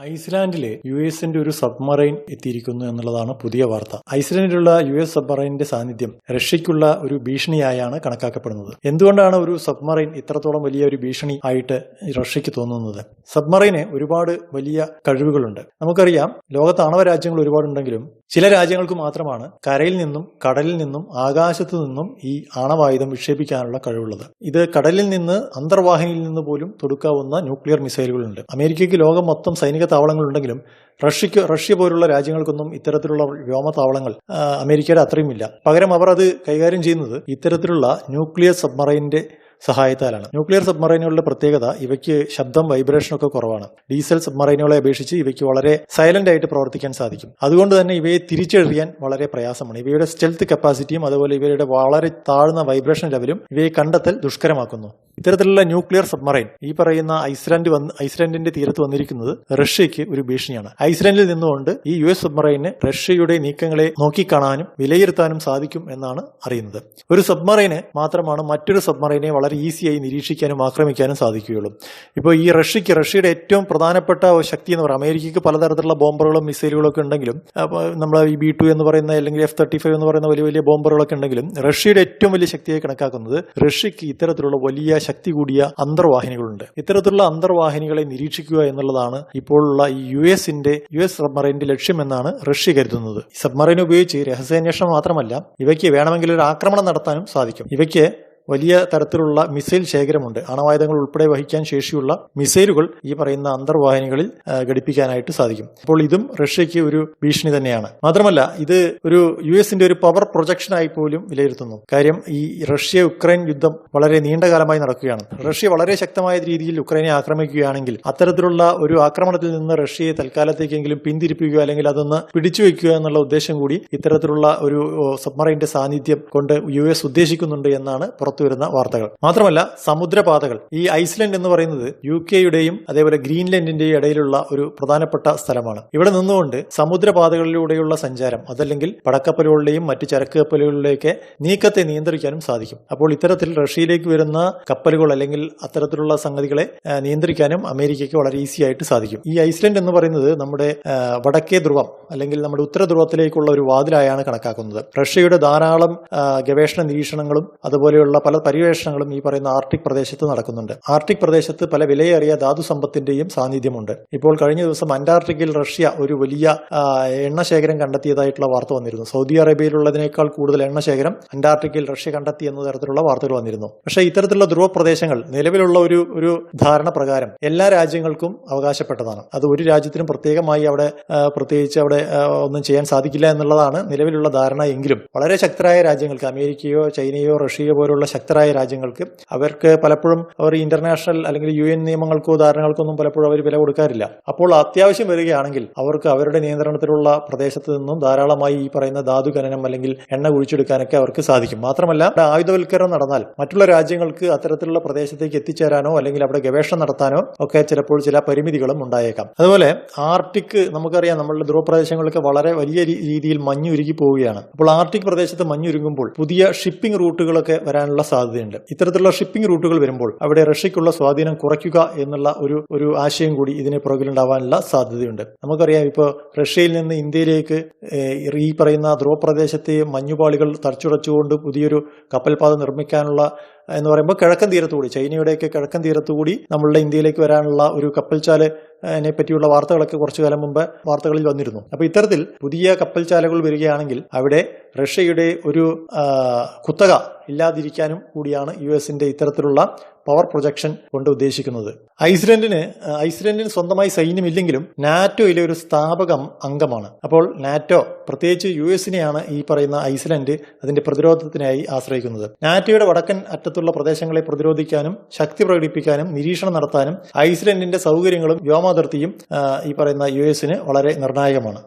ഐസ്ലാൻഡിലെ U എസിന്റെ ഒരു submarine എത്തിയിരിക്കുന്നു എന്നുള്ളതാണ് പുതിയ വാർത്ത. ഐസ്ലാൻഡിലുള്ള യു എസ് സബ്മറൈനിന്റെ സാന്നിധ്യം റഷ്യയ്ക്കുള്ള ഒരു ഭീഷണിയായാണ് കണക്കാക്കപ്പെടുന്നത്. എന്തുകൊണ്ടാണ് ഒരു സബ്മറൈൻ ഇത്രത്തോളം വലിയ ഒരു ഭീഷണി ആയിട്ട് റഷ്യയ്ക്ക് തോന്നുന്നത്? സബ്മറൈന് ഒരുപാട് വലിയ കഴിവുകളുണ്ട്. നമുക്കറിയാം ലോകത്ത് ആണവ രാജ്യങ്ങൾ ഒരുപാടുണ്ടെങ്കിലും ചില രാജ്യങ്ങൾക്ക് മാത്രമാണ് കരയിൽ നിന്നും കടലിൽ നിന്നും ആകാശത്തു നിന്നും ഈ ആണവായുധം വിക്ഷേപിക്കാനുള്ള കഴിവുള്ളത്. ഇത് കടലിൽ നിന്ന് അന്തർവാഹിനിയിൽ നിന്ന് പോലും തൊടുക്കാവുന്ന ന്യൂക്ലിയർ മിസൈലുകളുണ്ട്. അമേരിക്കയ്ക്ക് ലോകം മൊത്തം സൈനിക താവളങ്ങളുണ്ടെങ്കിലും റഷ്യക്ക് റഷ്യ പോലുള്ള രാജ്യങ്ങൾക്കൊന്നും ഇത്തരത്തിലുള്ള വ്യോമ താവളങ്ങൾ അമേരിക്കയുടെ അത്രയും ഇല്ല പകരം അവർ അത് കൈകാര്യം ചെയ്യുന്നത് ഇത്തരത്തിലുള്ള ന്യൂക്ലിയർ സബ്മറൈനിന്റെ സഹായത്താലാണ്. ന്യൂക്ലിയർ സബ്മറൈനുകളുടെ പ്രത്യേകത ഇവയ്ക്ക് ശബ്ദം വൈബ്രേഷനൊക്കെ കുറവാണ്. ഡീസൽ സബ്മറൈനുകളെ അപേക്ഷിച്ച് ഇവയ്ക്ക് വളരെ സൈലന്റ് ആയിട്ട് പ്രവർത്തിക്കാൻ സാധിക്കും. അതുകൊണ്ട് തന്നെ ഇവയെ തിരിച്ചറിയാൻ വളരെ പ്രയാസമാണ്. ഇവയുടെ സ്റ്റെൽത്ത് കപ്പാസിറ്റിയും അതുപോലെ ഇവയുടെ വളരെ താഴ്ന്ന വൈബ്രേഷൻ ലെവലും ഇവയെ കണ്ടെത്തൽ ദുഷ്കരമാക്കുന്നു. ഇത്തരത്തിലുള്ള ന്യൂക്ലിയർ സബ്മറൈൻ ഈ പറയുന്ന ഐസ്ലാൻഡ് വന്ന് ഐസ്ലാൻഡിന്റെ തീരത്ത് വന്നിരിക്കുന്നത് റഷ്യയ്ക്ക് ഒരു ഭീഷണിയാണ്. ഐസ്ലാൻഡിൽ നിന്നുകൊണ്ട് ഈ യു എസ് സബ്മറൈന് റഷ്യയുടെ നീക്കങ്ങളെ നോക്കിക്കാണാനും വിലയിരുത്താനും സാധിക്കും എന്നാണ് അറിയുന്നത്. ഒരു സബ്മറൈന് മാത്രമാണ് മറ്റൊരു സബ്മറൈനെ വളരെ ഈസിയായി നിരീക്ഷിക്കാനും ആക്രമിക്കാനും സാധിക്കുകയുള്ളൂ. ഇപ്പോൾ ഈ റഷ്യക്ക് റഷ്യയുടെ ഏറ്റവും പ്രധാനപ്പെട്ട ശക്തി എന്ന് പറയുന്നത് അമേരിക്കയ്ക്ക് പലതരത്തിലുള്ള ബോംബറുകളും മിസൈലുകളും ഒക്കെ ഉണ്ടെങ്കിലും നമ്മൾ ഈ ബി ടു എന്ന് പറയുന്ന അല്ലെങ്കിൽ എഫ് തേർട്ടി ഫൈവ് എന്ന് പറയുന്ന വലിയ വലിയ ബോംബറുകളൊക്കെ ഉണ്ടെങ്കിലും റഷ്യയുടെ ഏറ്റവും വലിയ ശക്തിയായി കണക്കാക്കുന്നത് റഷ്യക്ക് ഇത്തരത്തിലുള്ള വലിയ ശക്തി കൂടിയ അന്തർവാഹിനികളുണ്ട്. ഇത്തരത്തിലുള്ള അന്തർവാഹിനികളെ നിരീക്ഷിക്കുക എന്നുള്ളതാണ് ഇപ്പോഴുള്ള ഈ യു എസിന്റെ യു എസ് സബ്മറൈന്റെ ലക്ഷ്യമെന്നാണ് റഷ്യ കരുതുന്നത്. സബ്മറൈൻ ഉപയോഗിച്ച് രഹസ്യാന്വേഷണം മാത്രമല്ല ഇവയ്ക്ക് വേണമെങ്കിൽ ഒരു ആക്രമണം നടത്താനും സാധിക്കും. ഇവയ്ക്ക് വലിയ തരത്തിലുള്ള മിസൈൽ ശേഖരമുണ്ട്. അണവായുധങ്ങൾ ഉൾപ്പെടെ വഹിക്കാൻ ശേഷിയുള്ള മിസൈലുകൾ ഈ പറയുന്ന അന്തർവാഹിനികളിൽ ഘടിപ്പിക്കാനായിട്ട് സാധിക്കും. അപ്പോൾ ഇതും റഷ്യയ്ക്ക് ഒരു ഭീഷണി തന്നെയാണ്. മാത്രമല്ല ഇത് ഒരു യു എസിന്റെ ഒരു പവർ പ്രൊജക്ഷനായി പോലും വിലയിരുത്തുന്നു. കാര്യം ഈ റഷ്യ ഉക്രൈൻ യുദ്ധം വളരെ നീണ്ട കാലമായി നടക്കുകയാണ്. റഷ്യ വളരെ ശക്തമായ രീതിയിൽ ഉക്രൈനെ ആക്രമിക്കുകയാണെങ്കിൽ അത്തരത്തിലുള്ള ഒരു ആക്രമണത്തിൽ നിന്ന് റഷ്യയെ തൽക്കാലത്തേക്കെങ്കിലും പിന്തിരിപ്പിക്കുക അല്ലെങ്കിൽ അതൊന്ന് പിടിച്ചു വയ്ക്കുക എന്നുള്ള ഉദ്ദേശം കൂടി ഇത്തരത്തിലുള്ള ഒരു സബ്മറൈന്റെ സാന്നിധ്യം കൊണ്ട് യു എസ് ഉദ്ദേശിക്കുന്നുണ്ട് എന്നാണ് പുറത്തുവരുന്ന വാർത്തകൾ. മാത്രമല്ല സമുദ്രപാതകൾ. ഈ ഐസ്ലൻഡ് എന്ന് പറയുന്നത് യു കെയുടെയും അതേപോലെ ഗ്രീൻലൻഡിന്റെയും ഇടയിലുള്ള ഒരു പ്രധാനപ്പെട്ട സ്ഥലമാണ്. ഇവിടെ നിന്നുകൊണ്ട് സമുദ്രപാതകളിലൂടെയുള്ള സഞ്ചാരം അതല്ലെങ്കിൽ പടക്കപ്പലുകളുടെയും മറ്റ് ചരക്ക് കപ്പലുകളിലേക്ക് നീക്കത്തെ നിയന്ത്രിക്കാനും സാധിക്കും. അപ്പോൾ ഇത്തരത്തിൽ റഷ്യയിലേക്ക് വരുന്ന കപ്പലുകൾ അല്ലെങ്കിൽ അത്തരത്തിലുള്ള സംഗതികളെ നിയന്ത്രിക്കാനും അമേരിക്കയ്ക്ക് വളരെ ഈസി ആയിട്ട് സാധിക്കും. ഈ ഐസ്ലൻഡ് എന്ന് പറയുന്നത് നമ്മുടെ വടക്കേ ധ്രുവം അല്ലെങ്കിൽ നമ്മുടെ ഉത്തര ധ്രുവത്തിലേക്കുള്ള ഒരു വാതിലായാണ് കണക്കാക്കുന്നത്. റഷ്യയുടെ ധാരാളം ഗവേഷണ നിരീക്ഷണങ്ങളും അതുപോലെയുള്ള പല പര്യവേഷണങ്ങളും ഈ പറയുന്ന ആർട്ടിക് പ്രദേശത്ത് നടക്കുന്നുണ്ട്. ആർട്ടിക് പ്രദേശത്ത് പല വിലയേറിയ ധാതു സമ്പത്തിന്റെയും സാന്നിധ്യമുണ്ട്. ഇപ്പോൾ കഴിഞ്ഞ ദിവസം അന്റാർട്ടിക്കയിൽ റഷ്യ ഒരു വലിയ എണ്ണ ശേഖരം കണ്ടെത്തിയതായിട്ടുള്ള വാർത്ത വന്നിരുന്നു. സൗദി അറേബ്യയിലുള്ളതിനേക്കാൾ കൂടുതൽ എണ്ണ ശേഖരം അന്റാർട്ടിക്കയിൽ റഷ്യ കണ്ടെത്തി എന്ന തരത്തിലുള്ള വാർത്തകൾ വന്നിരുന്നു. പക്ഷേ ഇത്തരത്തിലുള്ള ധ്രുവ പ്രദേശങ്ങൾ നിലവിലുള്ള ഒരു ഒരു ധാരണ പ്രകാരം എല്ലാ രാജ്യങ്ങൾക്കും അവകാശപ്പെട്ടതാണ്. അത് ഒരു രാജ്യത്തിനും പ്രത്യേകമായി അവിടെ പ്രത്യേകിച്ച് അവിടെ ഒന്നും ചെയ്യാൻ സാധിക്കില്ല എന്നുള്ളതാണ് നിലവിലുള്ള ധാരണ എങ്കിലും. വളരെ ശക്തരായ രാജ്യങ്ങൾക്ക് അമേരിക്കയോ ചൈനയോ റഷ്യയോ പോലുള്ള ശക്തരായ രാജ്യങ്ങൾക്ക് അവർക്ക് പലപ്പോഴും അവർ ഇന്റർനാഷണൽ അല്ലെങ്കിൽ യു എൻ നിയമങ്ങൾക്കോ ധാരണകൾക്കൊന്നും പലപ്പോഴും അവർ വില കൊടുക്കാറില്ല. അപ്പോൾ അത്യാവശ്യം വരികയാണെങ്കിൽ അവർക്ക് അവരുടെ നിയന്ത്രണത്തിലുള്ള പ്രദേശത്ത് നിന്നും ധാരാളമായി ഈ പറയുന്ന ധാതു ഖനനം അല്ലെങ്കിൽ എണ്ണ കുഴിച്ചെടുക്കാനൊക്കെ അവർക്ക് സാധിക്കും. മാത്രമല്ല ആയുധവൽക്കരണം നടന്നാൽ മറ്റുള്ള രാജ്യങ്ങൾക്ക് അത്തരത്തിലുള്ള പ്രദേശത്തേക്ക് എത്തിച്ചേരാനോ അല്ലെങ്കിൽ അവിടെ ഗവേഷണം നടത്താനോ ഒക്കെ ചിലപ്പോൾ ചില പരിമിതികളും ഉണ്ടായേക്കാം. അതുപോലെ ആർട്ടിക് നമുക്കറിയാം നമ്മളുടെ ധ്രുവപ്രദേശങ്ങളൊക്കെ വളരെ വലിയ രീതിയിൽ മഞ്ഞുരുകി പോവുകയാണ്. അപ്പോൾ ആർട്ടിക് പ്രദേശത്ത് മഞ്ഞുരുങ്ങുമ്പോൾ പുതിയ ഷിപ്പിംഗ് റൂട്ടുകളൊക്കെ വരാനുള്ള സാധ്യതയുണ്ട്. ഇത്തരത്തിലുള്ള ഷിപ്പിംഗ് റൂട്ടുകൾ വരുമ്പോൾ അവിടെ റഷ്യക്കുള്ള സ്വാധീനം കുറയ്ക്കുക എന്നുള്ള ഒരു ഒരു ആശയം കൂടി ഇതിന് പുറകിലുണ്ടാവാനുള്ള സാധ്യതയുണ്ട്. നമുക്കറിയാം ഇപ്പോൾ റഷ്യയിൽ നിന്ന് ഇന്ത്യയിലേക്ക് ഈ പറയുന്ന ധ്രുവപ്രദേശത്തെ മഞ്ഞുപാളികൾ തറച്ചുടച്ചുകൊണ്ട് പുതിയൊരു കപ്പൽപാത നിർമ്മിക്കാനുള്ള എന്ന് പറയുമ്പോൾ കിഴക്കൻ തീരത്തുകൂടി ചൈനയുടെയൊക്കെ കിഴക്കൻ തീരത്തുകൂടി നമ്മളുടെ ഇന്ത്യയിലേക്ക് വരാനുള്ള ഒരു കപ്പൽച്ചാൽ നെ പറ്റിയുള്ള വാർത്തകളൊക്കെ കുറച്ചു കാലം മുമ്പ് വാർത്തകളിൽ വന്നിരുന്നു. അപ്പോൾ ഇത്തരത്തിൽ പുതിയ കപ്പൽചാലകൾ വരികയാണെങ്കിൽ അവിടെ റഷ്യയുടെ ഒരു കുത്തക ഇല്ലാതിരിക്കാനും കൂടിയാണ് യു എസിന്റെ ഇത്തരത്തിലുള്ള പവർ പ്രൊജക്ഷൻ കൊണ്ട് ഉദ്ദേശിക്കുന്നത്. ഐസ്ലൻഡിന് ഐസ്ലൻഡിന് സ്വന്തമായി സൈന്യമില്ലെങ്കിലും നാറ്റോയിലെ ഒരു സ്ഥാപക അംഗമാണ്. അപ്പോൾ നാറ്റോ പ്രത്യേകിച്ച് യു എസിനെയാണ് ഈ പറയുന്ന ഐസ്ലൻഡ് അതിന്റെ പ്രതിരോധത്തിനായി ആശ്രയിക്കുന്നത്. നാറ്റോയുടെ വടക്കൻ അറ്റത്തുള്ള പ്രദേശങ്ങളെ പ്രതിരോധിക്കാനും ശക്തി പ്രകടിപ്പിക്കാനും നിരീക്ഷണം നടത്താനും ഐസ്ലൻഡിന്റെ സൗകര്യങ്ങളും വ്യോമാതിർത്തിയും ഈ പറയുന്ന യു എസിന് വളരെ നിർണായകമാണ്.